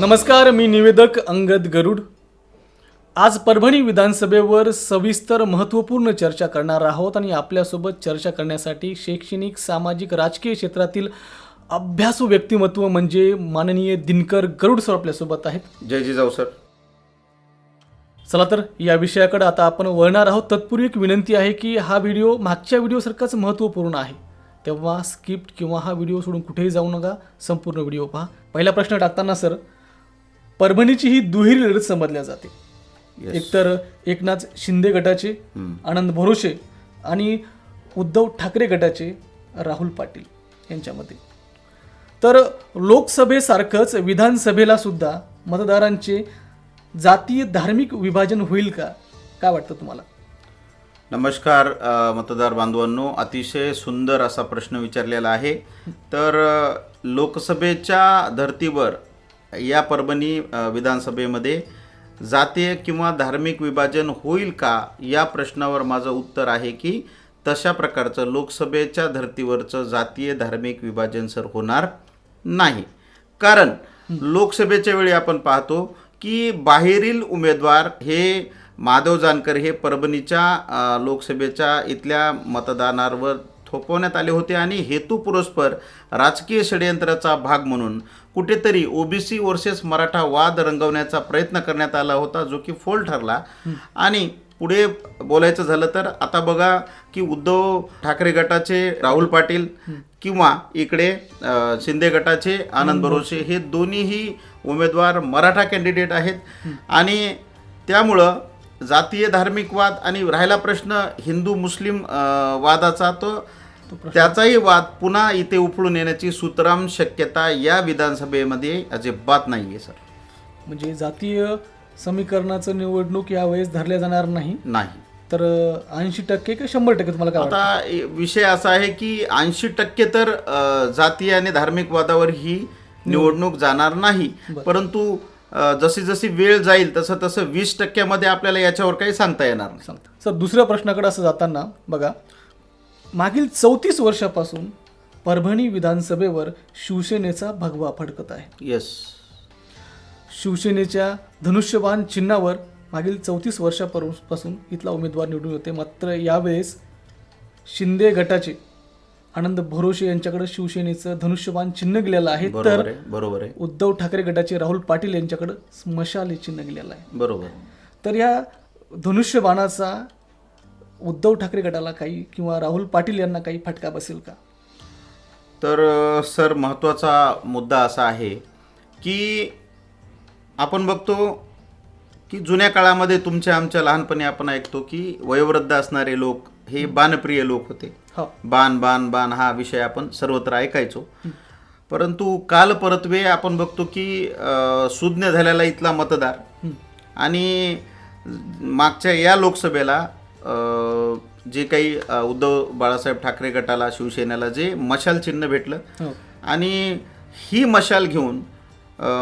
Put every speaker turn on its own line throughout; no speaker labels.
नमस्कार मी निवेदक अंगद गरुड. आज परभणी विधानसभेवर सविस्तर महत्त्वपूर्ण चर्चा करणार आहोत आणि आपल्यासोबत चर्चा करण्यासाठी शैक्षणिक सामाजिक राजकीय क्षेत्रातील अभ्यासू व्यक्तिमत्व म्हणजे माननीय दिनकर गरुड सर आपल्यासोबत आहेत.
जय जिजाऊ सर.
चला तर या विषयाकडे आता आपण वळणार आहोत. तत्पूर्वी एक विनंती आहे की हा व्हिडिओ मागच्या व्हिडिओसारखाच महत्त्वपूर्ण आहे. तेव्हा स्किप्ट किंवा हा व्हिडिओ सोडून कुठेही जाऊ नका संपूर्ण व्हिडिओ पहा. पहिला प्रश्न टाकताना सर परभणीची ही दुहेरी लढत समजल्या जाते.
Yes.
एकतर एकनाथ शिंदे गटाचे आनंद भरोसे आणि उद्धव ठाकरे गटाचे राहुल पाटील यांच्यामध्ये. तर लोकसभेसारखंच विधानसभेला सुद्धा मतदारांचे जातीय धार्मिक विभाजन होईल का? काय वाटतं तुम्हाला?
नमस्कार मतदार बांधवांनो. अतिशय सुंदर असा प्रश्न विचारलेला आहे. तर लोकसभेच्या धर्तीवर या परभणी विधानसभेमध्ये जातीय किंवा धार्मिक विभाजन होईल का? या प्रश्नावर माझं उत्तर आहे की तशा प्रकारचं लोकसभेच्या धर्तीवरचं जातीय धार्मिक विभाजन सर होणार नाही. कारण लोकसभेच्या वेळी आपण पाहतो की बाहेरील उमेदवार हे माधव जानकर हे परभणीच्या लोकसभेच्या इथल्या मतदानावर थोपवण्यात आले होते आणि हेतुपुरस्पर राजकीय षडयंत्राचा भाग म्हणून कुठेतरी ओबीसी वर्सेस मराठा वाद रंगवण्याचा प्रयत्न करण्यात आला होता जो की फोल ठरला. आणि पुढे बोलायचं झालं तर आता बघा की उद्धव ठाकरे गटाचे राहुल पाटील किंवा इकडे शिंदे गटाचे आनंद बरोसे हे दोन्हीही उमेदवार मराठा कॅन्डिडेट आहेत. आणि त्यामुळं जातीय धार्मिक वाद आणि राहिला प्रश्न हिंदू मुस्लिम वादाचा तो त्याचाही वाद पुन्हा इथे उफळून येण्याची सुतराम शक्यता या विधानसभेमध्ये अजिबात नाही आहे सर.
म्हणजे जातीय समीकरणाचं निवडणूक यावेळेस धरल्या जाणार नाही.
नाही.
तर ऐंशी टक्के की शंभर टक्के तुम्हाला काय
आता विषय असा आहे की ऐंशी टक्के तर जातीय आणि धार्मिक वादावर ही निवडणूक जाणार नाही. परंतु जशी जशी वेळ जाईल तसं तसं वीस टक्क्यामध्ये आपल्याला याच्यावर काही सांगता येणार नाही.
सांगतो. सर दुसऱ्या प्रश्नाकडे असं जाताना बघा मागील चौतीस वर्षापासून परभणी विधानसभेवर शिवसेनेचा भगवा फडकत आहे.
येस
शिवसेनेच्या धनुष्यबाण चिन्हावर मागील चौतीस वर्षापासून इथला उमेदवार निवडून येते. मात्र यावेळेस शिंदे गटाचे आनंद भरोसे यांच्याकडे शिवसेनेचं धनुष्यबाण चिन्ह गेलेलं आहे. तर
बरोबर आहे
उद्धव ठाकरे गटाचे राहुल पाटील यांच्याकडे स्मशाल चिन्ह गेलेलं आहे.
बरोबर.
तर या धनुष्यबाणाचा उद्धव ठाकरे गटाला काही किंवा राहुल पाटील यांना काही फटका बसेल का?
तर सर महत्त्वाचा मुद्दा असा आहे की आपण बघतो की जुन्या काळामध्ये तुमच्या आमच्या लहानपणी आपण ऐकतो की वयोवृद्ध असणारे लोक हे बाणप्रिय लोक होते.
हो.
बाण बाण बाण हा विषय आपण सर्वत्र ऐकायचो. परंतु काल परत्वे आपण बघतो की सुज्ञ झालेला इथला मतदार आणि मागच्या या लोकसभेला जे काही उद्धव बाळासाहेब ठाकरे गटाला शिवसेनेला जे मशाल चिन्ह भेटलं
हो.
आणि ही मशाल घेऊन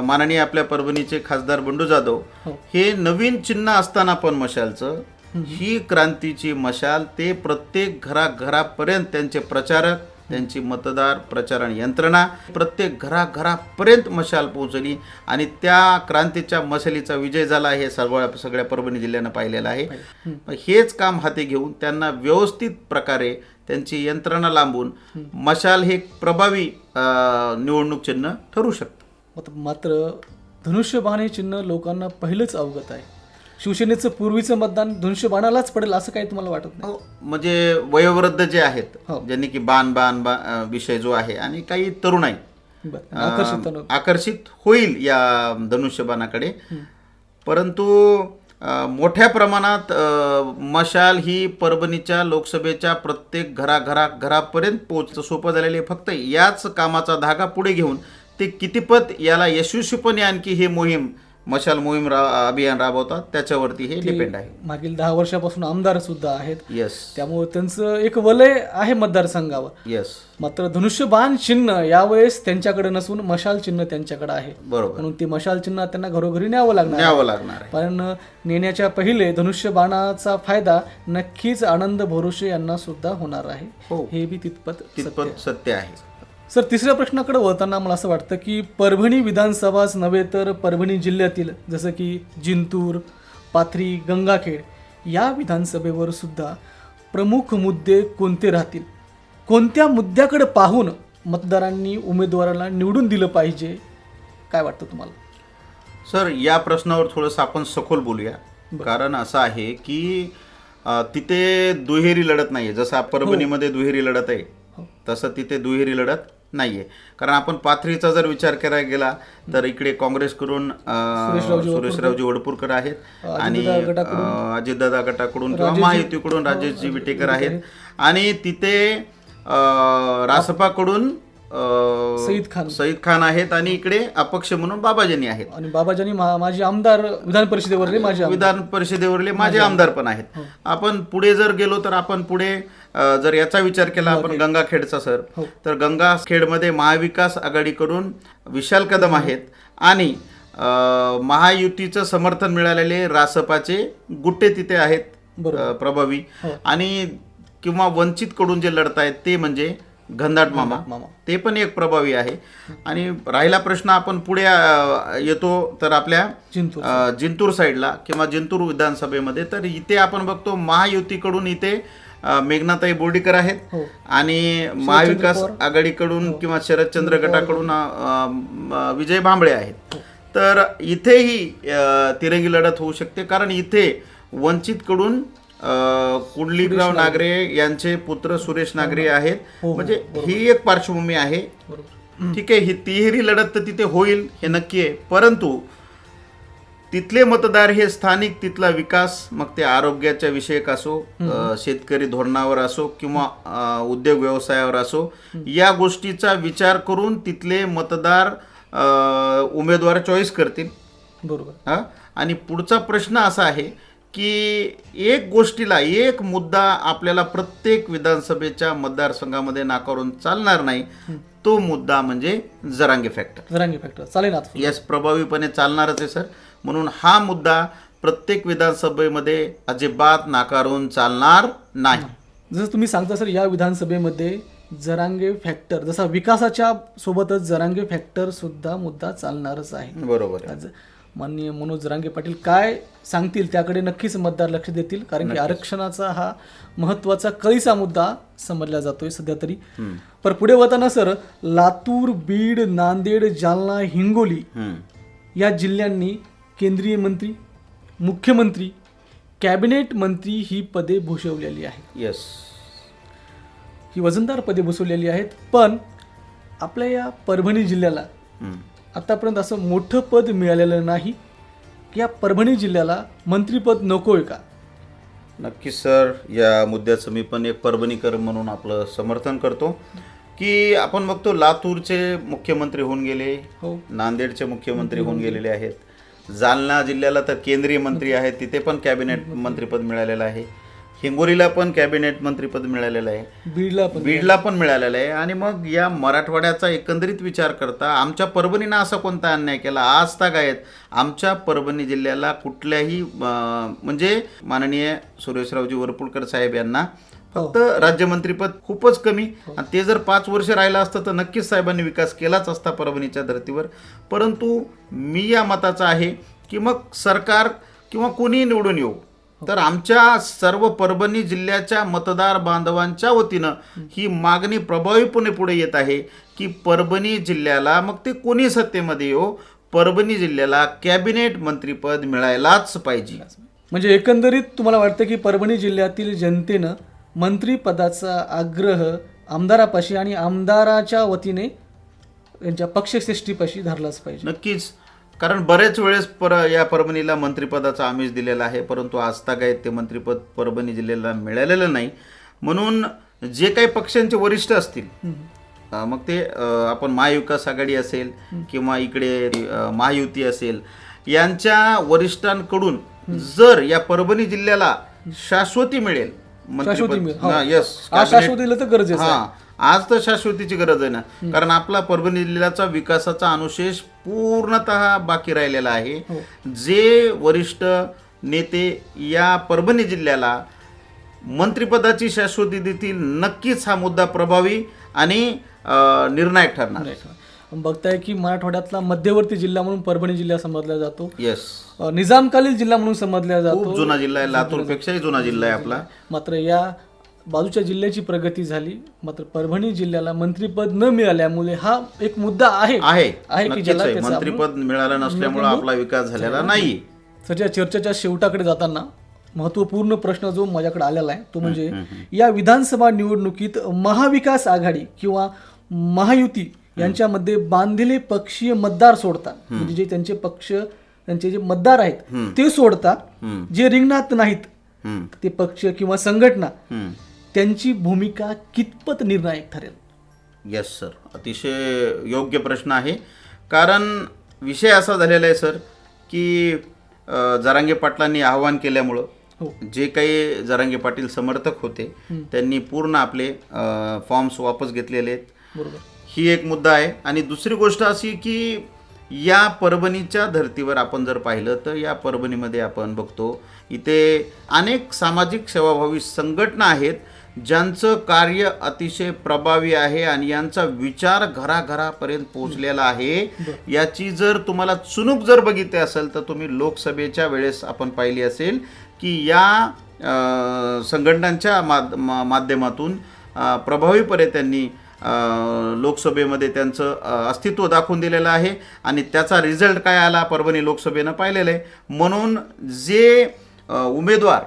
माननीय आपल्या परभणीचे खासदार बंडू जाधव
हो.
हे नवीन चिन्ह असताना पण मशालचं ही क्रांतीची मशाल ते प्रत्येक घराघरापर्यंत त्यांचे प्रचारक त्यांची मतदार प्रचारण यंत्रणा प्रत्येक घराघरापर्यंत मशाल पोहोचली आणि त्या क्रांतीच्या मशालीचा विजय झाला हे सर्व सगळ्या परभणी जिल्ह्यानं पाहिलेलं आहे. हेच काम हाती घेऊन त्यांना व्यवस्थित प्रकारे त्यांची यंत्रणा लांबून मशाल हे प्रभावी निवडणूक चिन्ह ठरू शकतं.
मात्र- मात्र धनुष्यबाण हे चिन्ह लोकांना पहिलंच अवगत आहे. शिवसेनेचं पूर्वीचं मतदान धनुष्यबाणालाच पडेल असं काही तुम्हाला वाटत नाही?
हो, म्हणजे वयोवृद्ध जे आहेत
हो.
ज्यांनी की बाण बाण बा अ, विषय जो आहे आणि काही तरुणाई
बरं आकर्षित
अ, आकर्षित होईल या धनुष्यबाणाकडे. परंतु अ, मोठ्या प्रमाणात अ, मशाल ही परभणीच्या लोकसभेच्या प्रत्येक घराघरा घरापर्यंत पोहोचणं सोपं झालेलं आहे. फक्त याच कामाचा धागा पुढे घेऊन ते कितीपत याला यशस्वीपणे आणखी हे मोहीम मशाल मोहीम रा अभियान राबवतात त्याच्यावरती हे डिपेंड आहे.
मागील दहा वर्षापासून आमदार सुद्धा आहेत.
येस
त्यामुळे त्यांचं एक वलय आहे मतदारसंघावर.
येस
मात्र धनुष्यबाण चिन्ह यावेळेस त्यांच्याकडे नसून मशाल चिन्ह त्यांच्याकडे आहे.
बरोबर.
म्हणून ते मशाल चिन्ह त्यांना घरोघरी न्यावं लागणार.
न्यावं लागणार आहे.
पण नेण्याच्या पहिले धनुष्यबाणाचा फायदा नक्कीच आनंद भरोसे यांना सुद्धा होणार आहे.
हो.
हे बी तितपत सत्य.
तितपत सत्य आहे.
सर तिसऱ्या प्रश्नाकडे वळताना मला असं वाटतं की परभणी विधानसभाच नव्हे तर परभणी जिल्ह्यातील जसं की जिंतूर पाथरी गंगाखेड या विधानसभेवर सुद्धा प्रमुख मुद्दे कोणते राहतील? कोणत्या मुद्द्याकडे पाहून मतदारांनी उमेदवाराला निवडून दिलं पाहिजे? काय वाटतं तुम्हाला?
सर या प्रश्नावर थोडंसं आपण सखोल बोलूया. कारण असं आहे की तिथे दुहेरी लढत नाही आहे जसं परभणीमध्ये दुहेरी लढत आहे
हो.
तसं तिथे दुहेरी लढत नाही आहे कारण आपण पाथरीचा जर विचार करायला गेला तर इकडे काँग्रेसकडून
सुरेशरावजी
वडपूरकर. आहेत आणि अजितदादा गटाकडून किंवा महायुतीकडून राजेशजी विटेकर आहेत. आणि तिथे रासपाकडून
सईद खान.
सईद खान आहेत आणि इकडे अपक्ष म्हणून बाबाजानी आहेत.
आणि बाबाजानी माझे आमदार विधान परिषदेवरले माझे.
विधान परिषदेवरले माझे आमदार. पण आहेत. आपण पुढे जर गेलो तर आपण पुढे जर याचा विचार केला आपण गंगाखेडचा सर
हो.
तर गंगाखेडमध्ये महाविकास आघाडीकडून विशाल कदम आहेत आणि महायुतीचं समर्थन मिळालेले रासपाचे गुट्टे तिथे आहेत प्रभावी.
हो.
आणि किंवा वंचित कडून जे लढत आहेत ते म्हणजे घनदाट मामा.
मामा.
ते पण एक प्रभावी आहे. आणि राहिला प्रश्न आपण पुढे येतो तर आपल्या
जिंतूर
जिंतूर साईडला किंवा जिंतूर विधानसभेमध्ये. तर इथे आपण बघतो महायुतीकडून इथे मेघनाताई बोर्डीकर आहेत.
हो.
आणि महाविकास. आघाडीकडून किंवा शरदचंद्र गटाकडून अ, अ, विजय भांबळे आहेत. तर इथेही तिरंगी लढत होऊ शकते. कारण इथे वंचितकडून अ, कुंडलिकराव नागरे. यांचे पुत्र सुरेश नागरे आहेत.
हो,
म्हणजे ही एक पार्श्वभूमी आहे. ठीक आहे ही तिहेरी लढत तर तिथे होईल हे नक्की आहे. परंतु तिथले मतदार हे स्थानिक तिथला विकास मग ते आरोग्याच्या विषयक असो शेतकरी धोरणावर असो किंवा उद्योग व्यवसायावर असो या गोष्टीचा विचार करून तिथले मतदार उमेदवार चॉईस करतील.
बरोबर.
हा? आणि पुढचा प्रश्न असा आहे की एक गोष्टीला एक मुद्दा आपल्याला प्रत्येक विधानसभेच्या मतदारसंघामध्ये नाकारून चालणार नाही तो मुद्दा म्हणजे जरांगे फॅक्टर.
जरांगी फॅक्टर. चालेल ना आता?
यास प्रभावीपणे चालणारच आहे सर. म्हणून हा मुद्दा प्रत्येक विधानसभेमध्ये अजिबात नाकारून चालणार नाही.
जसं तुम्ही सांगता सर या विधानसभेमध्ये जरांगे फॅक्टर जसा विकासाच्या सोबतच जरांगे फॅक्टर सुद्धा मुद्दा चालणारच आहे.
बरोबर
माननीय मनोज जरांगे पाटील काय सांगतील त्याकडे नक्कीच मतदार लक्ष देतील कारण की आरक्षणाचा हा महत्त्वाचा कळीचा मुद्दा समजला जातोय सध्या तरी. पण पुढे होताना सर लातूर बीड नांदेड जालना हिंगोली. या जिल्ह्यांनी केंद्रीय मंत्री मुख्यमंत्री कॅबिनेट मंत्री ही पदे भूषवलेली आहेत.
येस
ही वजनदार पदे भूषवलेली आहेत. पण आपल्या या परभणी जिल्ह्याला
हम्म.
आतापर्यंत असं मोठं पद मिळालेलं नाही. की या परभणी जिल्ह्याला मंत्रीपद नकोय का?
नक्की सर या मुद्द्याचं मी पण एक परभणीकर म्हणून आपलं समर्थन करतो. की आपण बघतो लातूरचे मुख्यमंत्री होऊन गेले
हो.
नांदेडचे मुख्यमंत्री होऊन गेलेले आहेत. जालना जिल्ह्याला तर केंद्रीय मंत्री आहेत तिथे पण कॅबिनेट मंत्रीपद मिळालेलं आहे. हिंगोलीला पण कॅबिनेट मंत्रीपद मिळालेलं आहे.
बीडला पण.
बीडला पण मिळालेलं आहे. आणि मग या मराठवाड्याचा एकंदरीत विचार करता आमच्या परभणीनं असा कोणता अन्याय केला? आज तक आहेत. आमच्या परभणी जिल्ह्याला कुठल्याही म्हणजे माननीय सुरेशरावजी वरपुडकर साहेब यांना फक्त राज्यमंत्रीपद खूपच कमी. आणि ते जर पाच वर्ष राहिलं असतं तर नक्कीच साहेबांनी विकास केलाच असता परभणीच्या धर्तीवर. परंतु मी या मताचा आहे की मग सरकार किंवा कोणीही निवडून येऊ तर आमच्या सर्व परभणी जिल्ह्याच्या मतदार बांधवांच्या वतीनं ही मागणी प्रभावीपणे पुढे येत आहे की परभणी जिल्ह्याला मग ते कोणी सत्तेमध्ये येऊ? परभणी जिल्ह्याला कॅबिनेट मंत्रीपद मिळायलाच पाहिजे.
म्हणजे एकंदरीत तुम्हाला वाटतं की परभणी जिल्ह्यातील जनतेनं मंत्रीपदाचा आग्रह आमदारापाशी आणि आमदाराच्या वतीने यांच्या पक्षश्रेष्ठीपाशी धरलाच पाहिजे?
नक्कीच. कारण बरेच वेळेस पर या परभणीला मंत्रिपदाचा आमिष दिलेला आहे परंतु आजतागायत ते मंत्रिपद परभणी जिल्ह्याला मिळालेलं नाही. म्हणून जे काही पक्षांचे वरिष्ठ असतील मग ते आपण महाविकास आघाडी असेल किंवा इकडे महायुती असेल यांच्या वरिष्ठांकडून जर या परभणी जिल्ह्याला शाश्वती मिळेल
हो.
यस
आज शाश्वत दिलं तर गरजेचं.
हा आज तर शाश्वतीची गरज आहे ना. कारण आपला परभणी जिल्ह्याचा विकासाचा अनुशेष पूर्णतः बाकी राहिलेला आहे.
हो.
जे वरिष्ठ नेते या परभणी जिल्ह्याला मंत्रिपदाची शाश्वती देतील नक्कीच हा मुद्दा प्रभावी आणि निर्णायक ठरणार.
आपण बघताय की मराठवाड्यातला मध्यवर्ती जिल्हा म्हणून परभणी जिल्हा समजला जातो.
येस
निजामकालीन जिल्हा म्हणून समजला जातो.
जुना जिल्हा आहे. लातूरपेक्षाही जुना जिल्हा आहे आपला.
मात्र या बाजूच्या जिल्ह्याची प्रगती झाली. मात्र परभणी जिल्ह्याला मंत्रीपद न मिळाल्यामुळे हा एक मुद्दा आहे.
आहे.
आहे की ज्याला त्याचा
मंत्रीपद मिळालं नसल्यामुळे आपला विकास झालेला नाही
सध्या चर्चेच्या शेवटाकडे जाताना महत्त्वपूर्ण प्रश्न जो माझ्याकडे आलेला आहे तो म्हणजे या विधानसभा निवडणुकीत महाविकास आघाडी किंवा महायुती यांच्यामध्ये बांधलेले पक्षीय मतदार सोडता म्हणजे जे त्यांचे पक्ष त्यांचे जे मतदार आहेत ते सोडता
हम्म.
जे रिंगणात नाहीत ते पक्ष किंवा संघटना. त्यांची भूमिका कितपत निर्णायक ठरेल?
येस सर अतिशय योग्य प्रश्न आहे. कारण विषय असा झालेला आहे सर की जरांगे पाटलांनी आवाहन केल्यामुळं
हो.
जे काही जरांगे पाटील समर्थक होते त्यांनी पूर्ण आपले फॉर्म्स वापस घेतलेले आहेत. ही एक मुद्दा आहे. आणि दुसरी गोष्ट अशी की या परभणीच्या धर्तीवर आपण जर पाहिलं तर या परभणीमध्ये आपण बघतो इथे अनेक सामाजिक सेवाभावी संघटना आहेत ज्यांचं कार्य अतिशय प्रभावी आहे आणि यांचा विचार घराघरापर्यंत पोहोचलेला आहे याची जर तुम्हाला चुणूक जर बघितली असेल तर तुम्ही लोकसभेच्या वेळेस आपण पाहिली असेल की या संघटनांच्या माध मा- माध्यमातून प्रभावीपणे त्यांनी लोकसभेमध्ये त्यांचं अस्तित्व दाखवून दिलेलं आहे आणि त्याचा रिझल्ट काय आला परभणी लोकसभेनं पाहिलेलं आहे. म्हणून जे उमेदवार.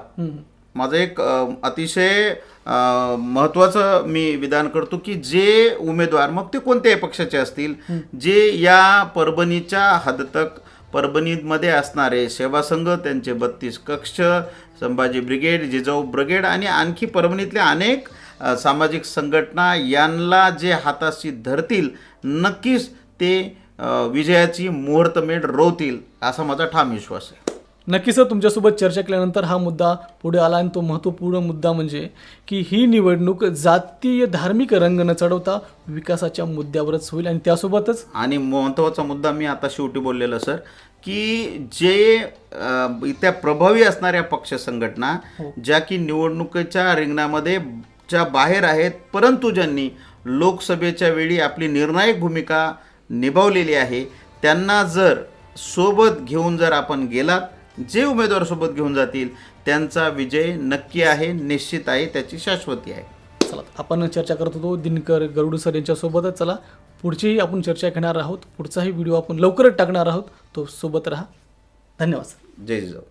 माझं एक अतिशय महत्त्वाचं मी विधान करतो की जे उमेदवार मग ते कोणत्याही पक्षाचे असतील जे या परभणीच्या हदतक परभणीमध्ये असणारे सेवा संघ त्यांचे बत्तीस कक्ष संभाजी ब्रिगेड जिजाऊ ब्रिगेड आणि आणखी परभणीतल्या अनेक सामाजिक संघटना यांना जे हाताशी धरतील नक्कीच ते विजयाची मुहूर्तमेढ रोवतील असा माझा ठाम विश्वास आहे.
नक्की सर तुमच्यासोबत चर्चा केल्यानंतर हा मुद्दा पुढे आला आणि तो महत्त्वपूर्ण मुद्दा म्हणजे की ही निवडणूक जातीय धार्मिक रंग न चढवता विकासाच्या मुद्द्यावरच होईल आणि त्यासोबतच
आणि महत्त्वाचा मुद्दा मी आता शेवटी बोललेलो सर की जे इथल्या प्रभावी असणाऱ्या पक्ष संघटना ज्या की निवडणुकीच्या रिंगणामध्ये च्या बाहेर आहेत परंतु ज्यांनी लोकसभेच्या वेळी आपली निर्णायक भूमिका निभावलेली आहे त्यांना जर सोबत घेऊन जर आपण गेलात जे उमेदवार सोबत घेऊन जातील त्यांचा विजय नक्की आहे निश्चित आहे त्याची शाश्वती आहे.
चला आपण चर्चा करत होतो दिनकर गरुड सर यांच्यासोबतच चला पुढचीही आपण चर्चा घेणार आहोत. पुढचाही व्हिडिओ आपण लवकरच टाकणार आहोत. तो सोबत राहा. धन्यवाद सर.
जय जिजाऊ.